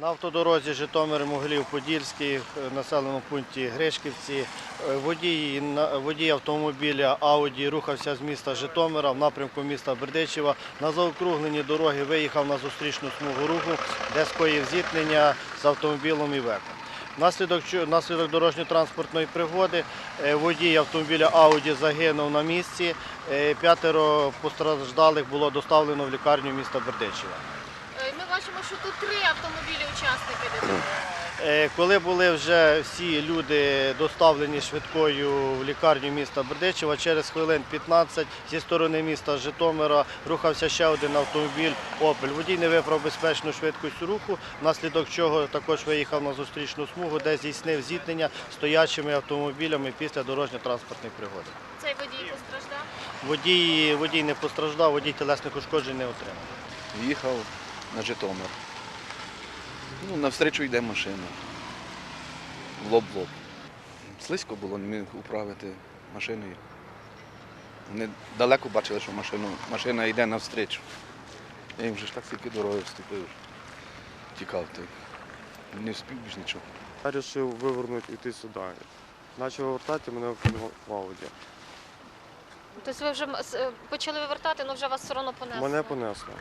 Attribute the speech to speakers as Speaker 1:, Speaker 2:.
Speaker 1: На автодорозі Житомир Могилів Подільський, в населеному пункті Гришківці. Е, Водій, водій автомобіля Ауді рухався з міста Житомира в напрямку міста Бердичева. На заокругленні дороги виїхав на зустрічну смугу руху, де скоїв зіткнення з автомобілем Івеко. Внаслідок, чо- внаслідок дорожньо-транспортної пригоди е, водій автомобіля Ауді загинув на місці. Е, П'ятеро постраждалих було доставлено в лікарню міста Бердичева.
Speaker 2: Що тут три автомобілі учасники ДТП.
Speaker 1: Е, Коли були вже всі люди доставлені швидкою в лікарню міста Бердичева, через хвилин 15 зі сторони міста Житомира рухався ще один автомобіль Опель. Водій не виправ безпечну швидкість руху, внаслідок чого також виїхав на зустрічну смугу, де здійснив зіткнення стоячими автомобілями після дорожньо-транспортної пригоди.
Speaker 2: Цей водій постраждав.
Speaker 1: Водій, водій не постраждав, водій телесних ушкоджень не отримав.
Speaker 3: Їхав на Житомир. Ну, навстрічу йде машина. В лоб в лоб. Слизько було, не міг управити машиною. Вони далеко бачили, що машину, машина йде навстрічу. Я їм вже ж так тільки дорогою вступив. Тікав той. Не встиг більш нічого.
Speaker 4: Я вирішив вивернути йти сюди. Почав вертати, мене вкинуло в Ауді.
Speaker 2: Тобто ви вже е, почали вивертати, але вже вас все одно понесло.
Speaker 4: Мене понесло.